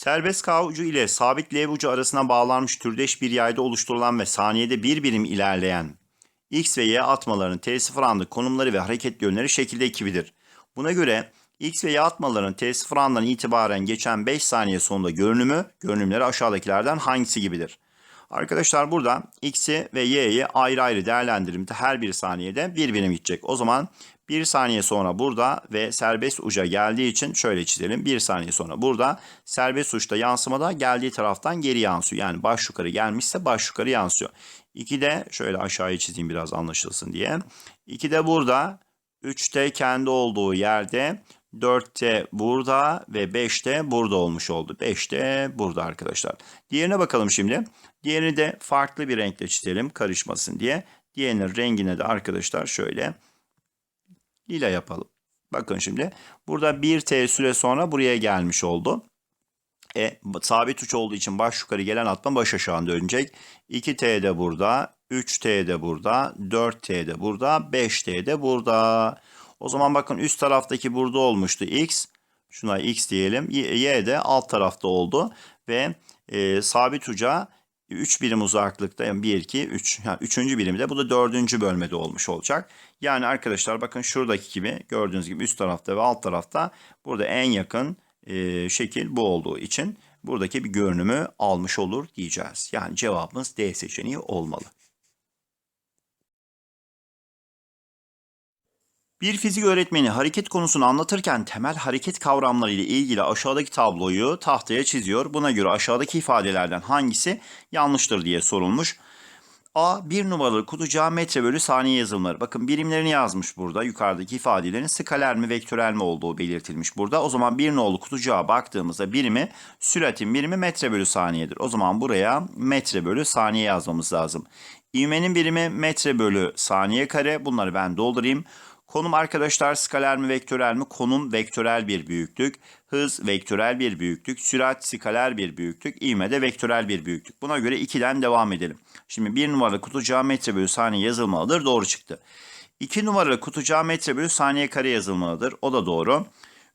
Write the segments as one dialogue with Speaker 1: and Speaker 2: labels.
Speaker 1: Serbest K ucu ile sabit L ucu arasına bağlanmış türdeş bir yayda oluşturulan ve saniyede bir birim ilerleyen X ve Y atmalarının T0 anlık konumları ve hareket yönleri şekilde ekibidir. Buna göre X ve Y atmalarının T0 andan itibaren geçen 5 saniye sonunda görünümü, görünümleri aşağıdakilerden hangisi gibidir? Arkadaşlar burada X'i ve Y'yi ayrı ayrı değerlendirimde her bir saniyede bir birim gidecek. O zaman bir saniye sonra burada ve serbest uca geldiği için şöyle çizelim. Bir saniye sonra burada serbest uçta yansımada geldiği taraftan geri yansıyor. Yani baş yukarı gelmişse baş yukarı yansıyor. 2 de şöyle aşağıya çizeyim biraz anlaşılsın diye. 2 de burada. 3'te kendi olduğu yerde. 4'te burada ve 5'te burada olmuş oldu. 5'te burada arkadaşlar. Diğerine bakalım şimdi. Diğerini de farklı bir renkle çizelim karışmasın diye. Diğerinin rengine de arkadaşlar şöyle lila yapalım. Bakın şimdi burada 1t süre sonra buraya gelmiş oldu. E, sabit uç olduğu için baş yukarı gelen atma baş aşağı dönecek. 2t de burada, 3t de burada, 4t de burada, 5t de burada. O zaman bakın üst taraftaki burada olmuştu x. Şuna x diyelim. Y, de alt tarafta oldu. Ve e, sabit uca 3 birim uzaklıkta yani 1, 2, 3. Yani 3. birimi de bu da 4. bölmede olmuş olacak. Yani arkadaşlar bakın şuradaki gibi gördüğünüz gibi üst tarafta ve alt tarafta burada en yakın e, şekil bu olduğu için buradaki bir görünümü almış olur diyeceğiz. Yani cevabımız D seçeneği olmalı. Bir fizik öğretmeni hareket konusunu anlatırken temel hareket kavramları ile ilgili aşağıdaki tabloyu tahtaya çiziyor. Buna göre aşağıdaki ifadelerden hangisi yanlıştır diye sorulmuş. A. Bir numaralı kutucuğa metre bölü saniye yazılımları. Bakın birimlerini yazmış burada. Yukarıdaki ifadelerin skaler mi vektörel mi olduğu belirtilmiş burada. O zaman bir nolu kutucuğa baktığımızda birimi süratin birimi metre bölü saniyedir. O zaman buraya metre bölü saniye yazmamız lazım. İvmenin birimi metre bölü saniye kare. Bunları ben doldurayım. Konum arkadaşlar skaler mi vektörel mi? Konum vektörel bir büyüklük. Hız vektörel bir büyüklük. Sürat skaler bir büyüklük. İvme de vektörel bir büyüklük. Buna göre 2'den devam edelim. Şimdi 1 numaralı kutucuğa metre bölü saniye yazılmalıdır. Doğru çıktı. 2 numaralı kutucuğa metre bölü saniye kare yazılmalıdır. O da doğru.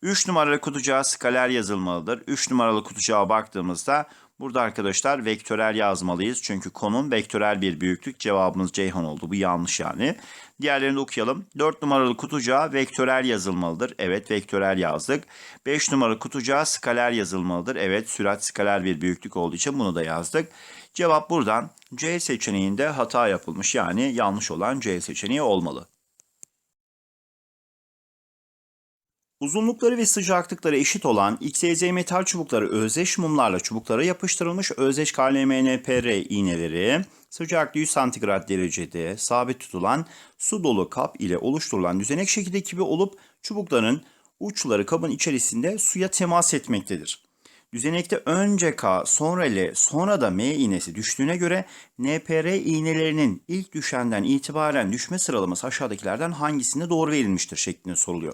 Speaker 1: 3 numaralı kutucuğa skaler yazılmalıdır. 3 numaralı kutucuğa baktığımızda burada arkadaşlar vektörel yazmalıyız. Çünkü konum vektörel bir büyüklük. Cevabımız Ceyhan oldu. Bu yanlış yani. Diğerlerini okuyalım. 4 numaralı kutucuğa vektörel yazılmalıdır. Evet vektörel yazdık. 5 numaralı kutucuğa skaler yazılmalıdır. Evet sürat skaler bir büyüklük olduğu için bunu da yazdık. Cevap buradan C seçeneğinde hata yapılmış. Yani yanlış olan C seçeneği olmalı. Uzunlukları ve sıcaklıkları eşit olan XYZ metal çubukları özdeş mumlarla çubuklara yapıştırılmış özdeş KLMNPR iğneleri sıcaklığı 100 santigrat derecede sabit tutulan su dolu kap ile oluşturulan düzenek şekilde gibi olup çubukların uçları kabın içerisinde suya temas etmektedir. Düzenekte önce K, sonra L, sonra da M iğnesi düştüğüne göre NPR iğnelerinin ilk düşenden itibaren düşme sıralaması aşağıdakilerden hangisinde doğru verilmiştir şeklinde soruluyor.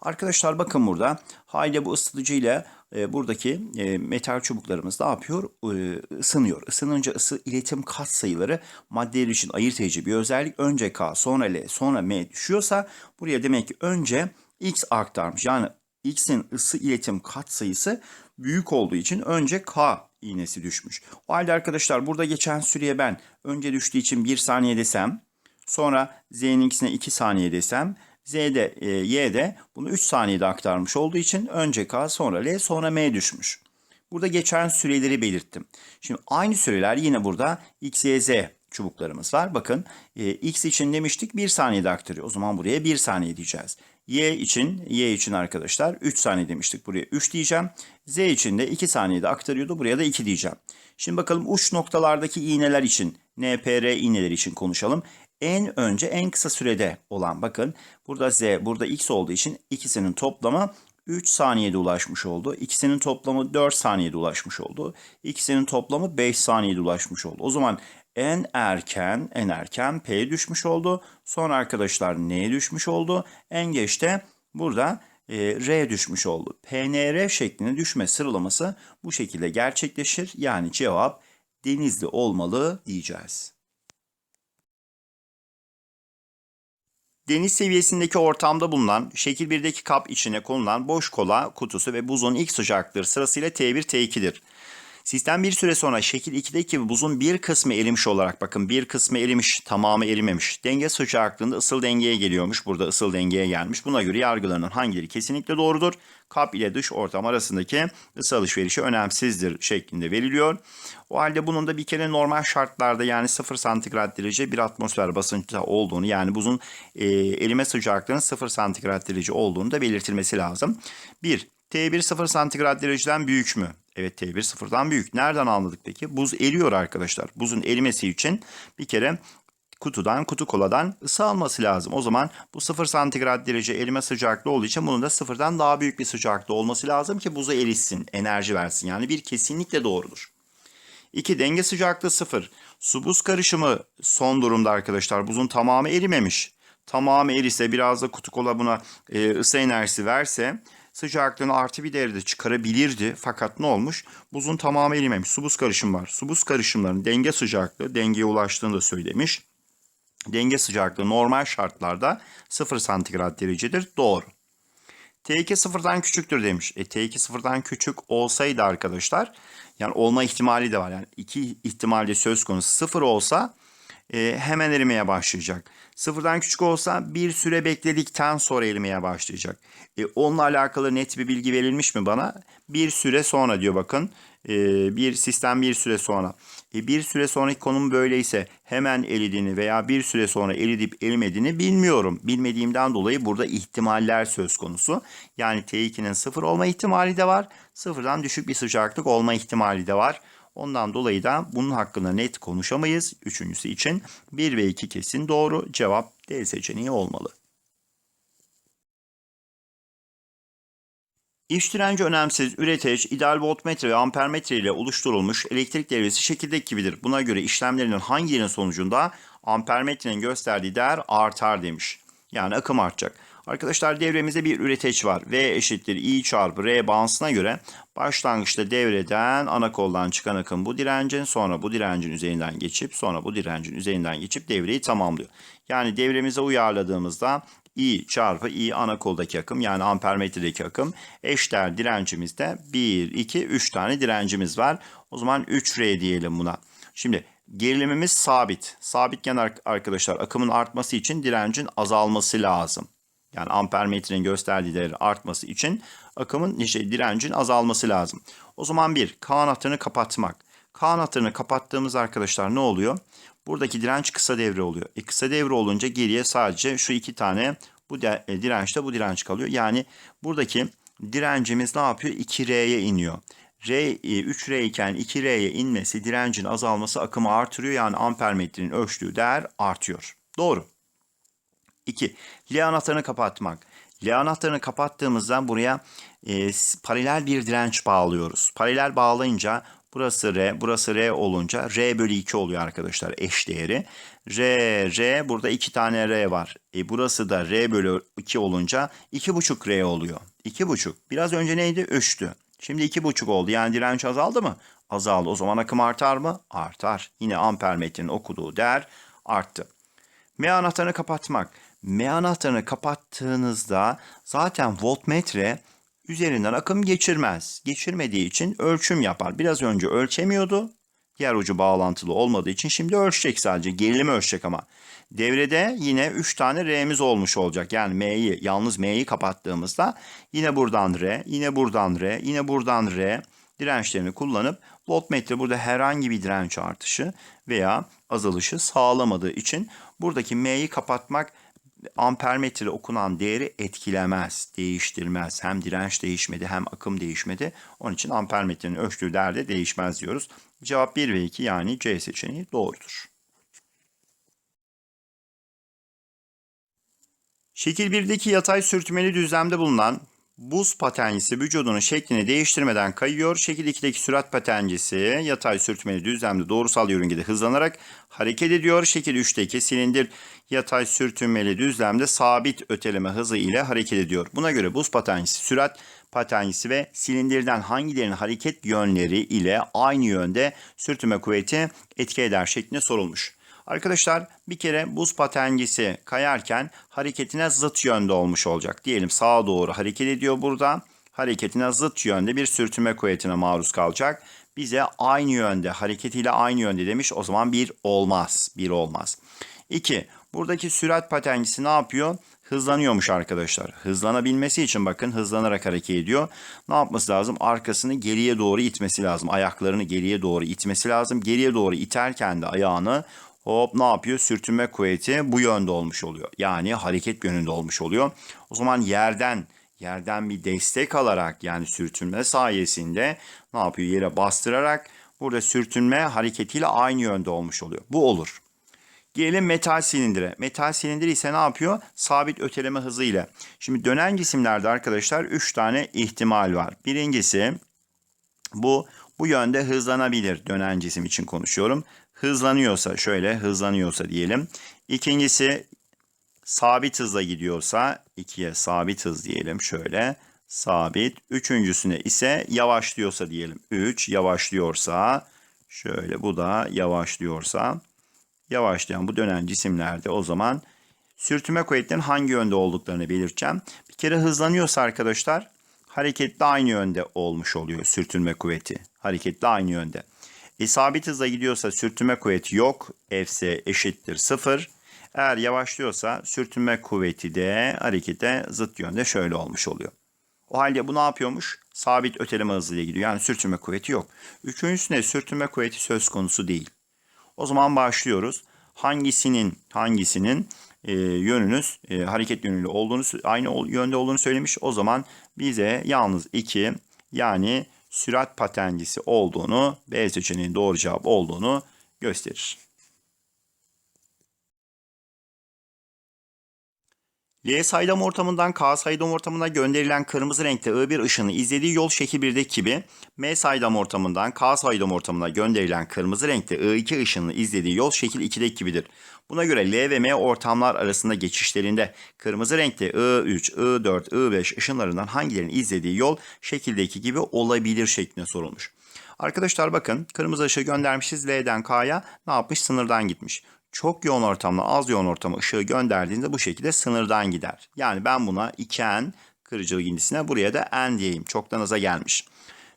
Speaker 1: Arkadaşlar bakın burada hayli bu ısıtıcı ile e, buradaki e, metal çubuklarımız ne yapıyor? E, ısınıyor. Isınınca ısı iletim kat sayıları maddeler için ayırt edici bir özellik. Önce K, sonra L, sonra M düşüyorsa buraya demek ki önce X aktarmış. Yani X'in ısı iletim kat sayısı büyük olduğu için önce K iğnesi düşmüş. O halde arkadaşlar burada geçen süreye ben önce düştüğü için 1 saniye desem sonra Z'nin ikisine 2 saniye desem Z'de, e, Y'de bunu 3 saniyede aktarmış olduğu için önce K sonra L sonra M düşmüş. Burada geçen süreleri belirttim. Şimdi aynı süreler yine burada X, Y, Z çubuklarımız var. Bakın e, X için demiştik 1 saniyede aktarıyor. O zaman buraya 1 saniye diyeceğiz. Y için, Y için arkadaşlar 3 saniye demiştik. Buraya 3 diyeceğim. Z için de 2 saniyede aktarıyordu. Buraya da 2 diyeceğim. Şimdi bakalım uç noktalardaki iğneler için, NPR iğneleri için konuşalım. En önce en kısa sürede olan bakın burada Z, burada X olduğu için ikisinin toplamı 3 saniyede ulaşmış oldu. İkisinin toplamı 4 saniyede ulaşmış oldu. İkisinin toplamı 5 saniyede ulaşmış oldu. O zaman en erken, en erken P düşmüş oldu. Sonra arkadaşlar N düşmüş oldu. En geçte burada e, R düşmüş oldu. PNR şeklinde düşme sıralaması bu şekilde gerçekleşir. Yani cevap Denizli olmalı diyeceğiz. Deniz seviyesindeki ortamda bulunan şekil 1'deki kap içine konulan boş kola kutusu ve buzun ilk sıcaklığı sırasıyla T1, T2'dir. Sistem bir süre sonra şekil 2'deki buzun bir kısmı erimiş olarak bakın bir kısmı erimiş tamamı erimemiş. Denge sıcaklığında ısıl dengeye geliyormuş. Burada ısıl dengeye gelmiş. Buna göre yargılarının hangileri kesinlikle doğrudur? Kap ile dış ortam arasındaki ısı alışverişi önemsizdir şeklinde veriliyor. O halde bunun da bir kere normal şartlarda yani 0 santigrat derece bir atmosfer basıncı olduğunu yani buzun e, erime sıcaklığının 0 santigrat derece olduğunu da belirtilmesi lazım. 1. T1 0 santigrat dereceden büyük mü? Evet T1 sıfırdan büyük. Nereden anladık peki? Buz eriyor arkadaşlar. Buzun erimesi için bir kere kutudan, kutu koladan ısı alması lazım. O zaman bu 0 santigrat derece erime sıcaklığı olduğu için bunun da sıfırdan daha büyük bir sıcaklığı olması lazım ki buza erişsin, enerji versin. Yani bir kesinlikle doğrudur. 2. Denge sıcaklığı 0. Su buz karışımı son durumda arkadaşlar. Buzun tamamı erimemiş. Tamamı erise biraz da kutu kola buna e, ısı enerjisi verse sıcaklığını artı bir derecede çıkarabilirdi. Fakat ne olmuş? Buzun tamamı erimemiş. Su buz karışımı var. Su buz karışımlarının denge sıcaklığı dengeye ulaştığını da söylemiş. Denge sıcaklığı normal şartlarda 0 santigrat derecedir. Doğru. T2 sıfırdan küçüktür demiş. E, T2 sıfırdan küçük olsaydı arkadaşlar yani olma ihtimali de var. Yani iki ihtimalde söz konusu. Sıfır olsa e, hemen erimeye başlayacak. Sıfırdan küçük olsa bir süre bekledikten sonra erimeye başlayacak. E, onunla alakalı net bir bilgi verilmiş mi bana? Bir süre sonra diyor bakın. E, bir sistem bir süre sonra. E, bir süre sonraki konum böyleyse hemen eridiğini veya bir süre sonra eridip erimediğini bilmiyorum. Bilmediğimden dolayı burada ihtimaller söz konusu. Yani T2'nin sıfır olma ihtimali de var. Sıfırdan düşük bir sıcaklık olma ihtimali de var. Ondan dolayı da bunun hakkında net konuşamayız. Üçüncüsü için 1 ve 2 kesin doğru. Cevap D seçeneği olmalı. İç direnci önemsiz, üreteç, ideal voltmetre ve ampermetre ile oluşturulmuş elektrik devresi şekildeki gibidir. Buna göre işlemlerinin hangilerinin sonucunda ampermetrenin gösterdiği değer artar demiş. Yani akım artacak. Arkadaşlar devremizde bir üreteç var. V eşittir I çarpı R bağıntısına göre başlangıçta devreden ana koldan çıkan akım bu direncin sonra bu direncin üzerinden geçip sonra bu direncin üzerinden geçip devreyi tamamlıyor. Yani devremize uyarladığımızda I çarpı I ana koldaki akım yani ampermetredeki akım eşdeğer direncimizde 1, 2, 3 tane direncimiz var. O zaman 3R diyelim buna. Şimdi gerilimimiz sabit. Sabitken arkadaşlar akımın artması için direncin azalması lazım. Yani ampermetrenin gösterdiği değeri artması için akımın şey, direncin azalması lazım. O zaman bir K anahtarını kapatmak. K anahtarını kapattığımız arkadaşlar ne oluyor? Buradaki direnç kısa devre oluyor. E, kısa devre olunca geriye sadece şu iki tane bu e, dirençte bu direnç kalıyor. Yani buradaki direncimiz ne yapıyor? 2R'ye iniyor. R 3R e, iken 2R'ye inmesi, direncin azalması akımı artırıyor. Yani ampermetrenin ölçtüğü değer artıyor. Doğru. 2. L anahtarını kapatmak. L anahtarını kapattığımızda buraya e, paralel bir direnç bağlıyoruz. Paralel bağlayınca burası R, burası R olunca R bölü 2 oluyor arkadaşlar eş değeri. R, R burada 2 tane R var. E, burası da R bölü 2 olunca 2,5 R oluyor. 2,5. Biraz önce neydi? 3'tü. Şimdi 2,5 oldu. Yani direnç azaldı mı? Azaldı. O zaman akım artar mı? Artar. Yine ampermetrenin okuduğu değer arttı. M anahtarını kapatmak. M anahtarını kapattığınızda zaten voltmetre üzerinden akım geçirmez. Geçirmediği için ölçüm yapar. Biraz önce ölçemiyordu. Diğer ucu bağlantılı olmadığı için şimdi ölçecek sadece. Gerilimi ölçecek ama. Devrede yine 3 tane R'miz olmuş olacak. Yani M'yi yalnız M'yi kapattığımızda yine buradan R, yine buradan R, yine buradan R dirençlerini kullanıp voltmetre burada herhangi bir direnç artışı veya azalışı sağlamadığı için buradaki M'yi kapatmak ampermetre okunan değeri etkilemez, değiştirmez. Hem direnç değişmedi hem akım değişmedi. Onun için ampermetrenin ölçtüğü değer de değişmez diyoruz. Cevap 1 ve 2 yani C seçeneği doğrudur. Şekil 1'deki yatay sürtünmeli düzlemde bulunan buz patencisi vücudunun şeklini değiştirmeden kayıyor. Şekil 2'deki sürat patencisi yatay sürtünmeli düzlemde doğrusal yörüngede hızlanarak hareket ediyor. Şekil 3'teki silindir yatay sürtünmeli düzlemde sabit öteleme hızı ile hareket ediyor. Buna göre buz patencisi sürat patencisi ve silindirden hangilerinin hareket yönleri ile aynı yönde sürtünme kuvveti etki eder şeklinde sorulmuş. Arkadaşlar bir kere buz patengisi kayarken hareketine zıt yönde olmuş olacak. Diyelim sağa doğru hareket ediyor burada. Hareketine zıt yönde bir sürtünme kuvvetine maruz kalacak. Bize aynı yönde, hareketiyle aynı yönde demiş. O zaman bir olmaz. Bir olmaz. 2. Buradaki sürat patengisi ne yapıyor? Hızlanıyormuş arkadaşlar. Hızlanabilmesi için bakın hızlanarak hareket ediyor. Ne yapması lazım? Arkasını geriye doğru itmesi lazım. Ayaklarını geriye doğru itmesi lazım. Geriye doğru iterken de ayağını hop ne yapıyor? Sürtünme kuvveti bu yönde olmuş oluyor. Yani hareket yönünde olmuş oluyor. O zaman yerden yerden bir destek alarak yani sürtünme sayesinde ne yapıyor? Yere bastırarak burada sürtünme hareketiyle aynı yönde olmuş oluyor. Bu olur. Gelelim metal silindire. Metal silindir ise ne yapıyor? Sabit öteleme hızı ile. Şimdi dönen cisimlerde arkadaşlar 3 tane ihtimal var. Birincisi bu bu yönde hızlanabilir dönen cisim için konuşuyorum. Hızlanıyorsa şöyle hızlanıyorsa diyelim. İkincisi sabit hızla gidiyorsa 2'ye sabit hız diyelim şöyle sabit. Üçüncüsüne ise yavaşlıyorsa diyelim. 3 yavaşlıyorsa şöyle bu da yavaşlıyorsa yavaşlayan bu dönen cisimlerde o zaman sürtünme kuvvetlerinin hangi yönde olduklarını belirteceğim. Bir kere hızlanıyorsa arkadaşlar hareketli aynı yönde olmuş oluyor sürtünme kuvveti. Hareketli aynı yönde. Sabit hızla gidiyorsa sürtünme kuvveti yok. Fs eşittir 0. Eğer yavaşlıyorsa sürtünme kuvveti de harekete zıt yönde şöyle olmuş oluyor. O halde bu ne yapıyormuş? Sabit öteleme hızıyla gidiyor. Yani sürtünme kuvveti yok. Üçüncüsünde sürtünme kuvveti söz konusu değil. O zaman başlıyoruz. Hangisinin hangisinin e, yönünüz e, hareket yönüyle olduğunu aynı yönde olduğunu söylemiş. O zaman bize yalnız 2 yani sürat patengisi olduğunu B seçeneğinin doğru cevap olduğunu gösterir. L saydam ortamından K saydam ortamına gönderilen kırmızı renkte I1 ışını izlediği yol şekil 1'deki gibi M saydam ortamından K saydam ortamına gönderilen kırmızı renkte I2 ışını izlediği yol şekil 2'deki gibidir. Buna göre L ve M ortamlar arasında geçişlerinde kırmızı renkte I3, I4, I5 ışınlarından hangilerinin izlediği yol şekildeki gibi olabilir şeklinde sorulmuş. Arkadaşlar bakın kırmızı ışığı göndermişiz L'den K'ya ne yapmış sınırdan gitmiş çok yoğun ortamla az yoğun ortama ışığı gönderdiğinde bu şekilde sınırdan gider. Yani ben buna 2n kırıcılık indisine buraya da n diyeyim. Çoktan aza gelmiş.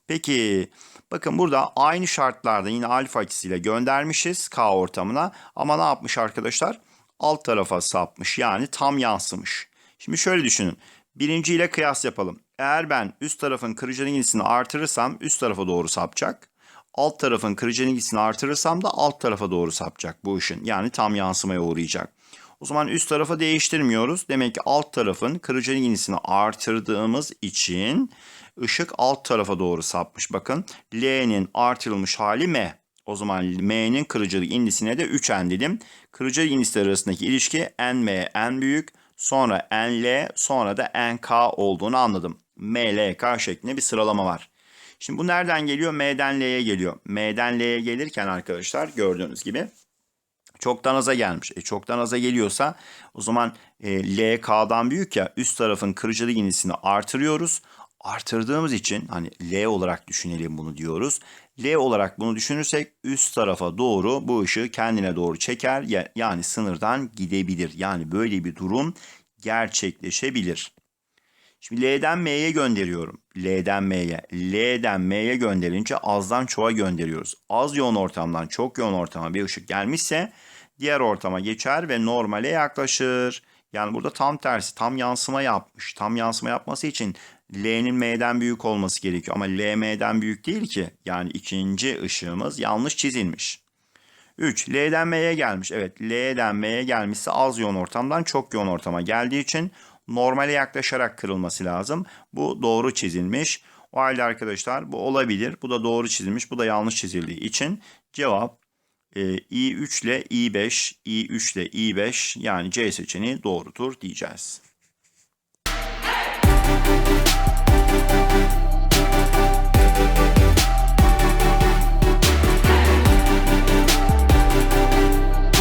Speaker 1: Peki bakın burada aynı şartlarda yine alfa açısıyla göndermişiz K ortamına. Ama ne yapmış arkadaşlar? Alt tarafa sapmış yani tam yansımış. Şimdi şöyle düşünün. Birinci ile kıyas yapalım. Eğer ben üst tarafın kırıcılık indisini artırırsam üst tarafa doğru sapacak alt tarafın kırıcı ilgisini artırırsam da alt tarafa doğru sapacak bu ışın. Yani tam yansımaya uğrayacak. O zaman üst tarafa değiştirmiyoruz. Demek ki alt tarafın kırıcı ilgisini artırdığımız için ışık alt tarafa doğru sapmış. Bakın L'nin artırılmış hali M. O zaman M'nin kırıcılık indisine de 3N dedim. Kırıcılık indisleri arasındaki ilişki NM en büyük. Sonra NL sonra da NK olduğunu anladım. MLK şeklinde bir sıralama var. Şimdi bu nereden geliyor? M'den L'ye geliyor. M'den L'ye gelirken arkadaşlar gördüğünüz gibi çoktan aza gelmiş. E çoktan aza geliyorsa o zaman e, L K'dan büyük ya üst tarafın kırıcılık indisini artırıyoruz. Artırdığımız için hani L olarak düşünelim bunu diyoruz. L olarak bunu düşünürsek üst tarafa doğru bu ışığı kendine doğru çeker yani sınırdan gidebilir. Yani böyle bir durum gerçekleşebilir. Şimdi L'den M'ye gönderiyorum. L'den M'ye. L'den M'ye gönderince azdan çoğa gönderiyoruz. Az yoğun ortamdan çok yoğun ortama bir ışık gelmişse diğer ortama geçer ve normale yaklaşır. Yani burada tam tersi tam yansıma yapmış. Tam yansıma yapması için L'nin M'den büyük olması gerekiyor. Ama L M'den büyük değil ki. Yani ikinci ışığımız yanlış çizilmiş. 3. L'den M'ye gelmiş. Evet L'den M'ye gelmişse az yoğun ortamdan çok yoğun ortama geldiği için normale yaklaşarak kırılması lazım. Bu doğru çizilmiş. O halde arkadaşlar bu olabilir. Bu da doğru çizilmiş. Bu da yanlış çizildiği için cevap e, i3 ile i5, i3 ile i5 yani C seçeneği doğrudur diyeceğiz.